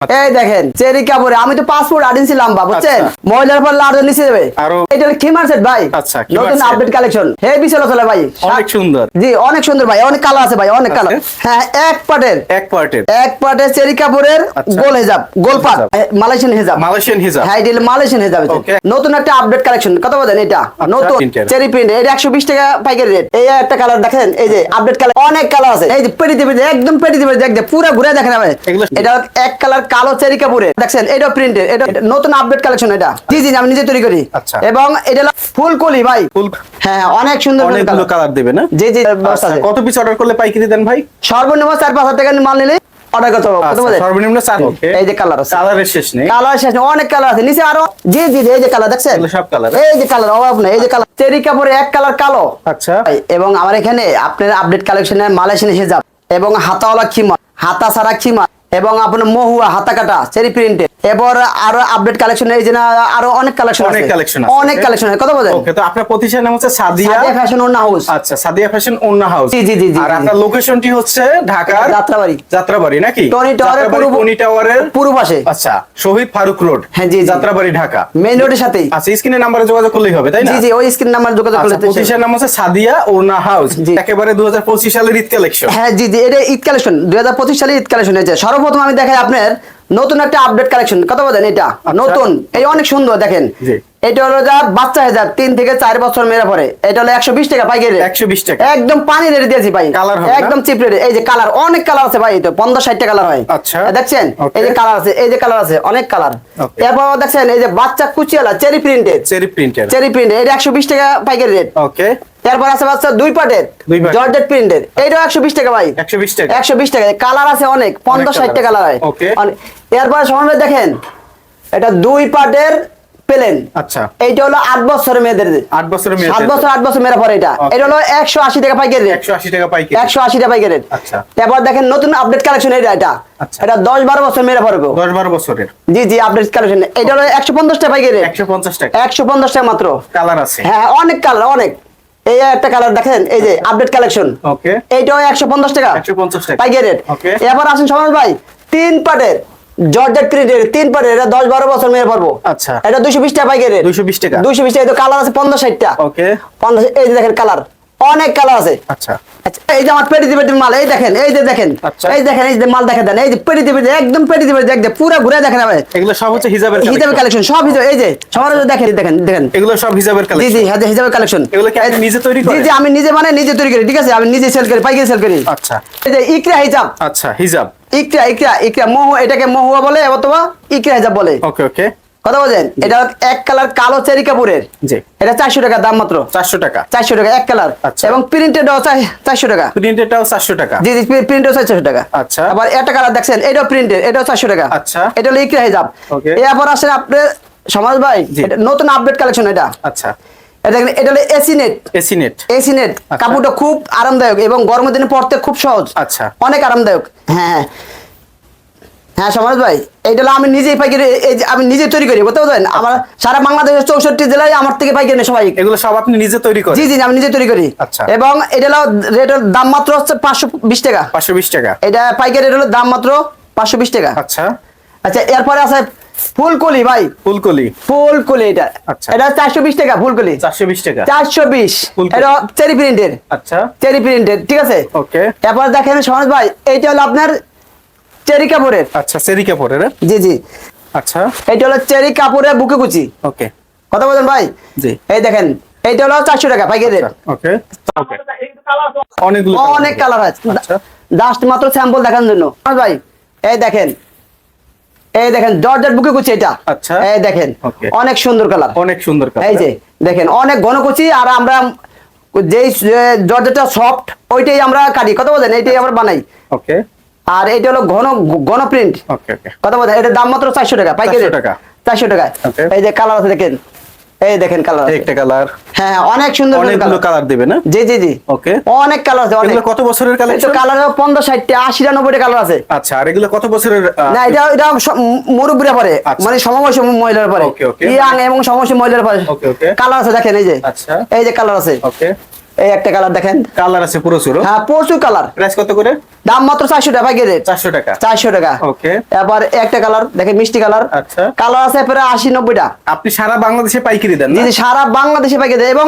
এই দেখেন চেরি কাপড়ে। আমি তো পাসপোর্ট লাম্বা বুঝছেন? মহিলার পর লাড়ো নিচে যাবে আচ্ছা। এটা খিমার সেট ভাই। আচ্ছা, নতুন আপডেট কালেকশন চলে ভাই। অনেক সুন্দর। জি অনেক সুন্দর ভাই। অনেক কালার আছে ভাই অনেক কালার হ্যাঁ এক পাটের। এক এক পাটের চেরি কাপড়ের আচ্ছা। গোল হেজাব গোল পাট। মালয়েশিয়ান হেজাব। মালয়েশিয়ান হিজাব। হ্যাঁ এটা মালয়েশিয়ান হেজাব নতুন একটা আপডেট কালেকশন কত বলেন এটা? নতুন চেরি প্রিন্ট এটা একশো বিশ টাকা পাইকারি রেট এই একটা কালার দেখেন এই যে আপডেট কালার অনেক কালার আছে। এই যে পেটি দিবে একদম পেটি দিবে দেখ দেখ পুরো ঘুরে দেখেন ভাই এটা এক কালার কালো চেরি কাপড়ে। দেখছেন এটা প্রিন্টের এটা নতুন আপডেট কালেকশন এটা। জি জি আমি নিজে তৈরি করি। আচ্ছা। এবং এটা হলো ফুলকলি ভাই। ফুল হ্যাঁ অনেক সুন্দর অনেকগুলো কালার দেবে না? জি জি আচ্ছা, কত পিস অর্ডার করলে পাইকারি দেন ভাই? সর্বনিম্ন চার পাঁচ হাজার টাকা মাল নিলে অর্ডার করতে আচ্ছা, সর্বনিম্ন চার এই যে কালার আছে। কালারের শেষ নেই। কালার শেষ নেই, অনেক কালার আছে। নিচে আরও জি জি এই যে কালার দেখছেন? সব colour? এই যে কালার অভাব নেই। এই যে কালার চেরি কাপড়ে এক কালার কালো। আচ্ছা। এবং আমার এখানে আপনার আপডেট কালেকশনে মালয়েশিয়ান হিজাব এবং হাতাওয়ালা খিমা হাতা সারা খিমা। এবং আপনার মহুয়া হাতা কাটা চেরি প্রিন্টে এবার আরও আপডেট কালেকশন এই যে না আরও অনেক কালেকশন অনেক কালেকশন অনেক কালেকশন কত বলেন? ওকে তো আপনার প্রতিষ্ঠান নাম হচ্ছে সাদিয়া। সাদিয়া ফ্যাশন অন্য হাউস আচ্ছা সাদিয়া ফ্যাশন ওন্না হাউস জি, জি, জি, আর আপনার লোকেশনটি হচ্ছে ঢাকার যাত্রাবাড়ি। যাত্রাবাড়ি নাকি? টনি টাওয়ারের পূর্ব- টনি টাওয়ারের পূর্ব পাশে। আচ্ছা শহীদ ফারুক রোড হ্যাঁ, জি। যাত্রাবাড়ি ঢাকা। মেইন রোডের সাথেই। আচ্ছা স্ক্রিনের নাম্বারে যোগাযোগ করলেই হবে তাই না? জি জি ওই স্ক্রিন নাম্বার যোগাযোগ আচ্ছা করলে প্রতিষ্ঠান নাম হচ্ছে সাদিয়া ওনা হাউস। একেবারে দু হাজার পঁচিশ সালের ঈদ কালেকশন হ্যাঁ জি জি এটা ঈদ কালেকশন দুই হাজার পঁচিশ সালে ঈদ কালেকশন হয়েছে। সর্বপ্রথম আমি দেখাই আপনার নতুন একটা আপডেট কালেকশন কথা বলেন এটা। নতুন এই অনেক সুন্দর দেখেন। এটা হলো যা বাচ্চা হাজার তিন থেকে চার বছর মেয়েরা পরে এটা হলো একশো বিশ টাকা পাইকারি। একশো বিশ টাকা। একদম পানি রেটে দিয়েছি ভাই। একদম চিপ রেটে এই যে কালার অনেক কালার আছে ভাই এটা পনেরো ষাটটা কালার হয়। আচ্ছা। দেখছেন? এই যে কালার আছে এই যে কালার আছে অনেক কালার। এরপর দেখছেন এই যে বাচ্চা কুচিয়ালা চেরি প্রিন্টেড চেরি প্রিন্টের চেরি প্রিন্ট এটা একশো বিশ টাকা পাইকারি রেট। ওকে এরপর আছে বাচ্চা দুই পাটের। জর্জেট প্রিন্টের এইটাও একশো বিশ টাকা ভাই। একশো বিশ টাকা। একশো বিশ টাকা। কালার আছে অনেক colour ষাটটা কালার হয়. এরপর সময় দেখেন এটা দুই পাটের প্লেন। আচ্ছা। এইটা হলো আট বছরের মেয়েদের আট বছরের। সাত বছর আট বছর মেয়েরা পরে এটা। এটা হলো একশো আশি টাকা পাইকারি রেট একশো আশি টাকা পাইকারি। একশো আশি টাকা পাইকারি রেট আচ্ছা। এরপর দেখেন নতুন আপডেট কালেকশন এটা এটা। আচ্ছা। এটা দশ বারো বছর মেয়েরা পড়বে দশ বারো বছরের। জি জি আপডেট কালেকশন এটা হলো একশো পঞ্চাশ টাকা পাইকারি রেট একশো পঞ্চাশ টাকা। একশো পঞ্চাশ টাকা মাত্র। কালার আছে। হ্যাঁ অনেক কালার অনেক। এই একটা কালার দেখেন এই যে আপডেট কালেকশন ওকে এইটাও একশো পঞ্চাশ টাকা। একশো পঞ্চাশ টাকা। পাইকারি রেট. এবার আসেন সমাজ ভাই তিন পাটের। জর্জেট প্রিন্টের তিন পাটের এটা দশ বারো বছর মেয়ে পড়ব আচ্ছা। এটা দুশো বিশ টাকা পাইকারি দুইশো বিশ টাকা। দুশো বিশ টাকা তো কালার আছে পঞ্চাশ ষাটটা। ওকে। পঞ্চাশ এই যে দেখেন কালার অনেক কালার আছে। আচ্ছা। আচ্ছা, এই যে আমার পেটি দিবে মাল এই দেখেন এই যে দেখেন আচ্ছা। এই দেখেন এই যে মাল দেখেন দেন এই যে পেটি দিবে একদম পেটি দিবে দেখ দেখ পুরো ঘুরে দেখেন ভাই এগুলো সব হচ্ছে হিজাবের হিজাবের কালেকশন সব হিজাব এই যে সবার দেখেন দেখেন দেখেন। এগুলো সব হিজাবের জি কালেকশন জি হ্যাঁ হিজাবের কালেকশন এগুলো কি আপনি নিজে তৈরি জি করেন? জি আমি নিজে মানে নিজে তৈরি করি ঠিক আছে? আমি নিজে সেল করি পাইকারি সেল করি। আচ্ছা। এই যে ইকরা হিজাব। আচ্ছা হিজাব। ইকরা ইকরা ইকরা। মহু এটাকে মহুয়া বলে অথবা ইকরা হিজাব বলে। ওকে ওকে। কথা বলেন? এটা এক কালার কালো চেরি কাপুরের জি। এটা চারশো টাকা দাম মাত্র। চারশো টাকা। চারশো টাকা এক কালার। আচ্ছা। এবং প্রিন্টেড চারশো টাকা। প্রিন্টেডটাও চারশো টাকা। জি জি প্রিন্টও চারশো টাকা। আচ্ছা। আবার একটা কালার দেখছেন এটাও প্রিন্টেড এটাও চারশো টাকা। আচ্ছা। এটা হলো ইকরা হিজাব. এরপর আসেন আপনার সমাজ ভাই এটা নতুন আপডেট কালেকশন এটা। আচ্ছা। এটা এটা হলো AC net. AC net. AC net. আচ্ছা। কাপড়টা খুব আরামদায়ক এবং গরমের দিনে পরতে খুব সহজ। আচ্ছা। অনেক আরামদায়ক। হ্যাঁ হ্যাঁ। সমাজ ভাই এইটা হলো আমি নিজেই পাইকারি আমি নিজে তৈরি করি বুঝতে পারছেন? আমার সারা বাংলাদেশের চৌষট্টি জেলায় আমার থেকে পাইকারি সবাই। এগুলো সব আপনি নিজে তৈরি করেন? জি জি আমি নিজে তৈরি করি। আচ্ছা। এবং এটা হলো রেটের দাম মাত্র হচ্ছে পাঁচশো বিশ টাকা। পাঁচশো বিশ টাকা। এটা পাইকারি রেট হলো দাম মাত্র পাঁচশো বিশ টাকা। আচ্ছা। আচ্ছা এরপরে আছে ফুলকলি ভাই। ফুলকলি। ফুলকলি এটা। আচ্ছা। এটা চারশো বিশ টাকা ফুলকলি। চারশো বিশ টাকা। চারশো বিশ। ফুলকলি। এটা চেরি প্রিন্টের আচ্ছা। চেরি প্রিন্টেড ঠিক আছে? ওকে দেখেন সমাজ ভাই এইটা হলো আপনার চেরি কাপড়ের। আচ্ছা সেরি কাপড়ের জি জি। আচ্ছা। এইটা হলো চেরি কাপড়ের বুকে কুচি। ওকে কথা বলেন ভাই? জি। এই দেখেন এইটা হলো চারশো টাকা পাইকারি রেট ওকে ওকে অনেকগুলো অনেক কালার আছে। আচ্ছা। জাস্ট মাত্র স্যাম্পল দেখানোর জন্য। ভাই এই দেখেন এই দেখেন জর্জেট বুকে কুচি এটা। আচ্ছা। এই দেখেন অনেক সুন্দর কালার। অনেক সুন্দর এই যে দেখেন অনেক ঘন কুচি আর আমরা যেই জর্জেটটা সফট ওইটাই আমরা কাটি। কথা বলেন? এইটাই আমরা বানাই। ওকে। আর এটা হলো ঘন ঘন প্রিন্ট ওকে ওকে। কথা বলেন? এটার দাম মাত্র চারশো টাকা পাইকারি। 400 টাকা। চারশো টাকা এই যে কালার আছে দেখেন। এই দেখেন কালার একটা কালার হ্যাঁ হ্যাঁ, অনেক সুন্দর অনেকগুলো কালার দিবে না? জি জি জি। ওকে অনেক কালার আছে অনেক। কত বছরের কালার এটা কালার 15 60 টা 80 টা 90 টা কালার আছে। আচ্ছা আর এগুলো কত বছরের না এটা এটা মুরব্বীরা পরে। আচ্ছা। মানে সমবয়সী মহিলার পরে. ইয়াং এবং সমবয়সী মহিলার পরে। ওকে ওকে কালার আছে দেখেন এই যে। আচ্ছা। এই যে কালার আছে। ওকে এই একটা কালার দেখেন। কালার আছে পুরো সুরো হ্যাঁ প্রচুর কালার। প্রাইস কত করে? দাম মাত্র চারশো টাকা পাইকারি রেট। চারশো টাকা। চারশো টাকা। ওকে এবার একটা কালার দেখেন মিষ্টি কালার। আচ্ছা। কালার আছে প্রায় নব্বইটা। আপনি সারা বাংলাদেশে পাইকারি দেন জি না? জি সারা বাংলাদেশে পাইকারি দেয়। এবং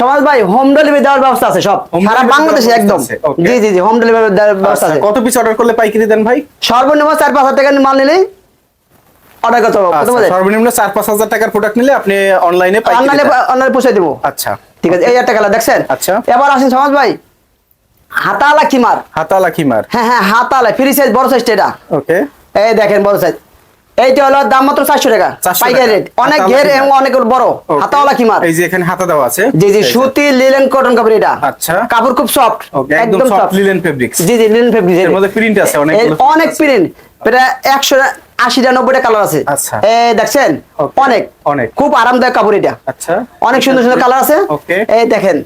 সমাজ ভাই হোম ডেলিভারি দেওয়ার ব্যবস্থা আছে সব। সারা বাংলাদেশে একদম। ব্যবস্থা. জি জি জি হোম ডেলিভারি দেওয়ার ব্যবস্থা আচ্ছা, আছে। কত পিস অর্ডার করলে পাইকারি দেন ভাই? সর্বনিম্ন চার পাঁচ হাজার টাকা মাল নিলেই অর্ডার করতে হবে। কত আচ্ছা, সর্বনিম্ন চার পাঁচ হাজার টাকার প্রোডাক্ট নিলে আপনি অনলাইনে পাইকারি অনলাইনে অনলাইনে পৌঁছে দেবো। আচ্ছা। ঠিক আছে এই একটা কালার দেখছেন? আচ্ছা। এবার আসেন সমাজ ভাই। হাতালা কিমার হাতালা কিমার হ্যাঁ হ্যাঁ হাতালা ফ্রি সাইজ বড় সাইজটা এটা। ওকে। এই দেখেন বড় সাইজ এইটা হলো দাম মাত্র চারশো টাকা 400 পাইকারি রেট অনেক ঘের এবং অনেক বড়. হাতাওয়ালা কিমার এই যে এখানে হাতা দেওয়া আছে। জি জি সুতি লিলেন কটন কাপড় এটা। আচ্ছা। কাপড় খুব সফট একদম soft linen fabrics। জি জি লিলেন ফেব্রিক এর মধ্যে print আছে, print অনেক প্রিন্ট প্রায় একশো আশিটা নব্বইটা কালার আছে আচ্ছা। দেখছেন অনেক অনেক। খুব আরামদায়ক কাপড় এটা আচ্ছা অনেক সুন্দর সুন্দর কালার আছে এই দেখেন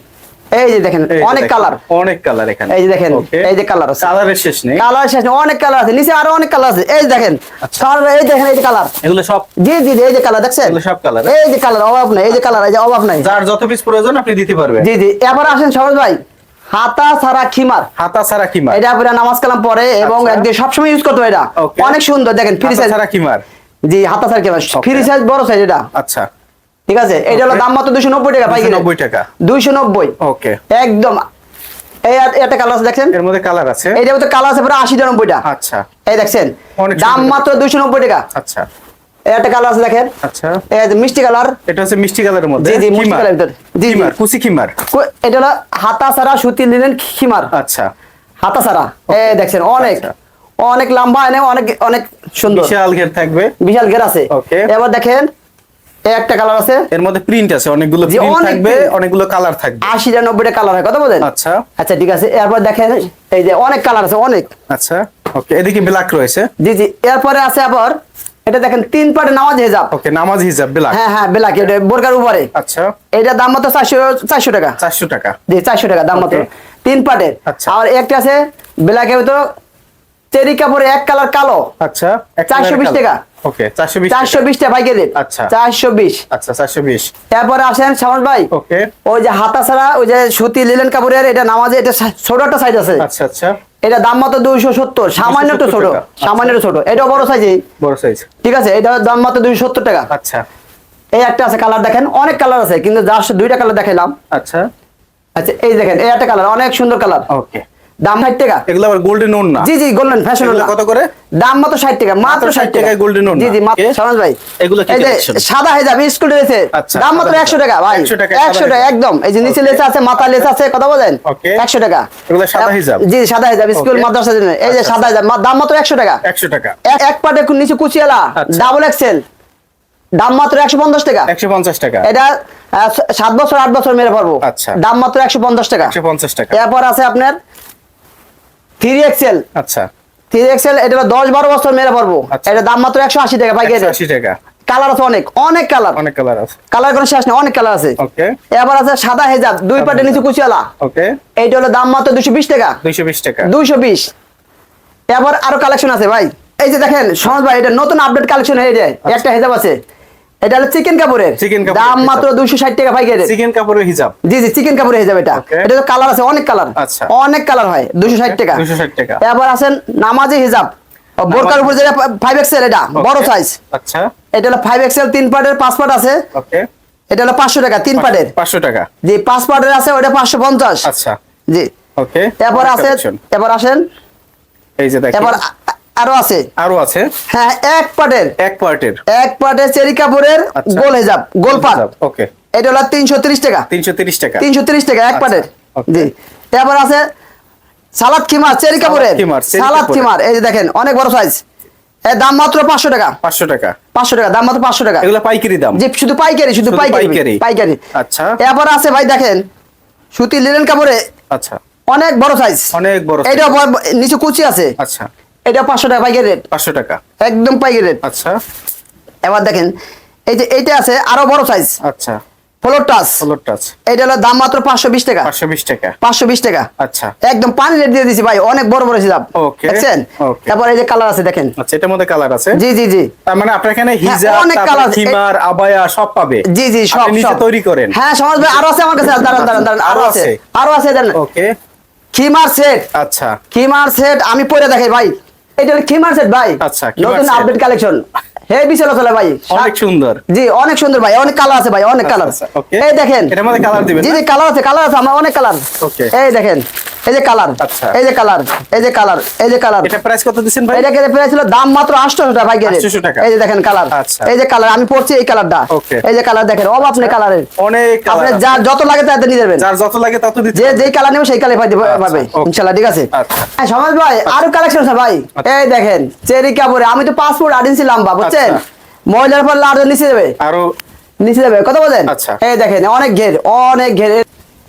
এই যে দেখেন অনেক কালার অনেক কালার এখানে এই যে দেখেন, এই যে colour আছে। কালারের শেষ নেই কালার শেষ নেই, অনেক কালার আছে নিচে আরও অনেক কালার আছে এই দেখেন আচ্ছা। কালার এই দেখেন এই যে কালার এগুলো সব জি জি এই যে কালার দেখছেন এগুলো সব colour? এই যে কালার অভাব নাই এই যে কালার এই যে অভাব নাই যার যত পিস প্রয়োজন আপনি দিতে পারবেন জি জি এবার আসেন সহজ ভাই হাতা ছাড়া খিমার। হাতা ছাড়া কিমার এটা আপনারা নামাজ কালাম পরে এবং আচ্ছা। একদিন সবসময় ইউজ করতে এটা। অনেক সুন্দর দেখেন ফ্রি সাইজ ছাড়া কিমার জি হাতা ছাড়া খিমার। ফ্রি সাইজ বড় সাইজ এটা। আচ্ছা। ঠিক আছে? এটা হলো দাম মাত্র নব্বই টাকা পাইকারি। 290 টাকা। দুইশো নব্বই। ওকে একদম। এই আর- কালার আছে দেখছেন? এর মধ্যে কালার আছে। এইটার মধ্যে কালার আছে আচ্ছা। এই দেখছেন? দাম মাত্র দুইশো নব্বই টাকা। আচ্ছা। একটা কালার আছে দেখেন। আচ্ছা। এই যে মিষ্টি কালার। এটা হচ্ছে মিষ্টি কালারের মধ্যে জি, জি, মিষ্টি। কালারের জি। কিমার কুচি কিমার এটা হলো হাতা ছাড়া সুতি নিলেন খিমার। আচ্ছা। হাতা ছাড়া। এই দেখছেন অনেক। আচ্ছা। অনেক লম্বা এনে অনেক অনেক সুন্দর। বিশাল ঘের থাকবে। বিশাল ঘের আছে। Okay. এবার দেখেন একটা কালার আছে। এর মধ্যে প্রিন্ট আছে অনেকগুলো প্রিন্ট থাকবে। অনেকগুলো কালার থাকবে। আশিটা নব্বইটা কালার হয় কথা বলেন? আচ্ছা। আচ্ছা ঠিক আছে। এরপর দেখেন এই যে অনেক কালার আছে অনেক। আচ্ছা। ওকে এদিকে ব্ল্যাক রয়েছে। জি জি। এরপরে আছে আবার এটা দেখেন তিন পাটে নামাজ হেজাব। ওকে নামাজ হিসাব ব্ল্যাক হ্যাঁ হ্যাঁ বেলাক এটা বোরকার উপরে। আচ্ছা। এটা দাম মতো চারশো চারশো টাকা। চারশো টাকা। জি চারশো টাকা দাম মতো তিন পাটের আচ্ছা। আর একটা আছে ব্ল্যাকের ভিতর চেরি কাপড়ে এক কালার কালো। আচ্ছা 420 টাকা। ওকে চারশো বিশ চারশো বিশ টাকা পাইকারি। রেট আচ্ছা। চারশো বিশ। আচ্ছা চারশো বিশ। তারপরে আসেন সামন ভাই। ওকে। ওই যে হাতা ছাড়া ওই যে সুতি লিলেন কাপড়ের এটা নামাজে এটা ছোট একটা সাইজ আছে। আচ্ছা আচ্ছা। এটা দাম মাত্র দুইশো সত্তর। সামান্য একটু ছোট। আচ্ছা। সামান্য একটু ছোট। এটা বড় সাইজে বড় সাইজ ঠিক আছে এটা দাম মাত্র দুইশো সত্তর টাকা। আচ্ছা। এই একটা আছে কালার দেখেন অনেক কালার আছে কিন্তু জাস্ট দুইটা কালার দেখাইলাম। আচ্ছা। আচ্ছা এই দেখেন এই একটা কালার অনেক সুন্দর কালার ওকে দাম ষাট টাকা। এগুলো আবার গোল্ডেন ওন না? জি জি গোল্ডেন ফ্যাশন কত করে? দাম মাত্র ষাট টাকা মাত্র মাত্র 60 টাকা টাকায় golden ওড়না। জি জি মাত্র সমাজ ভাই। এগুলো কি সাদা হয়ে যাবে স্কুল ড্রেসে আচ্ছা, দাম মাত্র সাদা একশো হিজাব। টাকা ভাই। 100 টাকা, একশো সাদা টাকা একদম। এই যে নিচে লেসা আছে মাথা লেসা আছে কথা বলেন? Okay. একশো টাকা। এগুলো সাদা হিজাব? জি সাদা হিজাব স্কুল মাদ্রাসা জন্য এই যে আচ্ছা, সাদা হিজাব মা- দাম মাত্র একশো টাকা। একশো টাকা। এক- পাটে নিচে কুচিয়ালা আচ্ছা। ডাবল এক্সেল দাম মাত্র একশো পঞ্চাশ টাকা। একশো পঞ্চাশ টাকা। এটা সাত বছর আট বছর মেরে পারব আচ্ছা। দাম মাত্র একশো পঞ্চাশ টাকা। একশো পঞ্চাশ টাকা। এরপর আছে আপনার থ্রি এক্সেল আচ্ছা। থ্রি এক্সেল এটা দশ বারো বছর মেরে পারব আচ্ছা। এটা দাম মাত্র একশো আশি টাকা পাইকারি আশি টাকা। কালার আছে অনেক অনেক কালার অনেক কালার আছে। কালার কোনো শেষ নেই অনেক কালার আছে। ওকে এবার আছে সাদা হেজাব দুই পাটে নিচে কুচিয়ালা ওকে এইটা হলো দাম মাত্র দুশো বিশ টাকা। দুইশো বিশ টাকা। দুইশো বিশ। এবার আরও কালেকশন আছে ভাই। এই যে দেখেন সমাজ ভাই এটা নতুন আপডেট কালেকশন হয়ে যায়। একটা হেজাব আছে। এটা হলো চিকেন কাপড়ের দাম মাত্র দুইশো ষাট টাকা পাইকারি চিকেন কাপড়ের হিজাব জি জি চিকেন কাপড়ের হেজাব এটা। এটা তো কালার আছে অনেক কালার। আচ্ছা। অনেক কালার হয় দুশো ষাট টাকা। 260 টাকা। এবার আছেন নামাজি হিজাব বোরকার উপর যেটা ফাইভ এক্সেল এটা বড় সাইজ আচ্ছা। এটা হলো ফাইভ এক্সেল তিন পার্টের পাঁচ পার্ট আছে। ওকে এটা হলো পাঁচশো টাকা তিন পার্টের পাঁচশো টাকা। জি পাঁচ পার্টের আছে ওটা পাঁচশো পঞ্চাশ। আচ্ছা। জি। ওকে এবার আছে এবার আসেন এই যে দেখেন। এবার আরও আছে? আরও আছে। হ্যাঁ এক পার্টের এক পার্টের এক পার্টের চেরি কাপড়ের আচ্ছা। গোল হেজাব গোল পাট। ওকে। এটা হলো তিনশো তিরিশ টাকা। তিনশো তিরিশ টাকা। তিনশো তিরিশ টাকা এক আচ্ছা, পার্টের জি। এবার আছে সালাদ খিমার চেরি কাপড়ের। সালাদ। খিমার এই যে দেখেন অনেক বড় সাইজ এর দাম মাত্র পাঁচশো টাকা। পাঁচশো টাকা। পাঁচশো টাকা দাম মাত্র পাঁচশো টাকা। এগুলো পাইকারি দাম। জি শুধু পাইকারি শুধু পাইকারি। পাইকারি। আচ্ছা। এরপর আছে ভাই দেখেন সুতি লিনেন কাপড়ে আচ্ছা। অনেক বড় সাইজ অনেক বড়। এটা নিচে কুচি আছে। আচ্ছা। এটা পাঁচশো টাকা পাইকারি রেট পাঁচশো টাকা। একদম পাইকারি রেট আচ্ছা। এবার দেখেন এই যে এইটা আছে আরও বড় সাইজ আচ্ছা। ফ্লোর টাচ ফ্লোর টাচ এটা হলো দাম মাত্র পাঁচশো বিশ টাকা। পাঁচশো বিশ টাকা। পাঁচশো বিশ টাকা। আচ্ছা। একদম পানি রেট দিয়ে দিছি ভাই অনেক বড় বড় হিসাব। Okay, দেখছেন? তারপর এই যে কালার আছে দেখেন। আচ্ছা এটার মধ্যে কালার আছে? জি জি জি। তার মানে আপনার এখানে হিজাব হ্যাঁ, অনেক থিমার আবায়া সব পাবে। জি জি সব নিজে তৈরি করেন। হ্যাঁ সমাজ ভাই আরও আছে আমার কাছে। দাঁড়ান দাঁড়ান দাঁড়ান। আরও আছে। আছে? আরও আছে দাঁড়ান। ওকে খিমার সেট আচ্ছা। খিমার সেট আমি পরে দেখাই ভাই। এটা কি খিমার সেট ভাই। আচ্ছা, নতুন আপডেট কালেকশন হেভি চলে ভাই। অনেক সুন্দর। জি অনেক সুন্দর ভাই অনেক কালার আছে ভাই অনেক আচ্ছা, কালার আচ্ছা, এই দেখেন। এটার মধ্যে কালার দিবেন জি জি কালার আছে কালার আছে আমার অনেক কালার Okay। এই দেখেন এই যে কালার আচ্ছা। এই যে কালার এই যে কালার এই যে কালার এটা প্রাইস কত দিচ্ছেন ভাই? এটা কেটে পেয়েছিল দাম মাত্র আটশো টাকা ভাই গেলে 800 টাকা। এই যে দেখেন কালার আচ্ছা। এই যে কালার আমি পড়ছি এই কালারটা। এই যে কালার দেখেন অব আপনি কালারের অনেক আপনি যার যত লাগে তাতে নিয়ে যাবেন। যার যত লাগে তত দিতে যে যেই কালার নেবে সেই কালার আচ্ছা, পাবে। ইনশাআল্লাহ ঠিক আছে? আচ্ছা। হ্যাঁ সমাজ ভাই আরও কালেকশন আছে ভাই। আচ্ছা। এই দেখেন চেরি কাপড়ে আমি তো পাসপোর্ট আডিনছি লাম্বা বুঝছেন আচ্ছা। মহিলার পর লাড় নিচে দেবে? আরও নিচে দেবে। কত বলেন? আচ্ছা। এই দেখেন অনেক ঘের অনেক ঘের।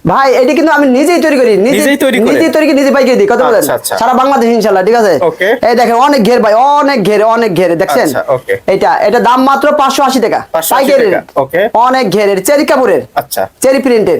ভাই এটি কিন্তু আমি নিজেই তৈরি করি নিজেই তৈরি করে? নিজেই তৈরি করে নিজে পাইকে দিই। কত বলেন? আচ্ছা। সারা বাংলাদেশ ইনশাআল্লাহ ঠিক আছে? এই দেখেন অনেক ঘের ভাই অনেক ঘের অনেক ঘের দেখছেন? এটা এটা দাম মাত্র পাঁচশো আশি টাকা। 580 পাইকারির। টাকা, okay. অনেক ঘেরের চেরি কাপড়ের। আচ্ছা। চেরি প্রিন্টের।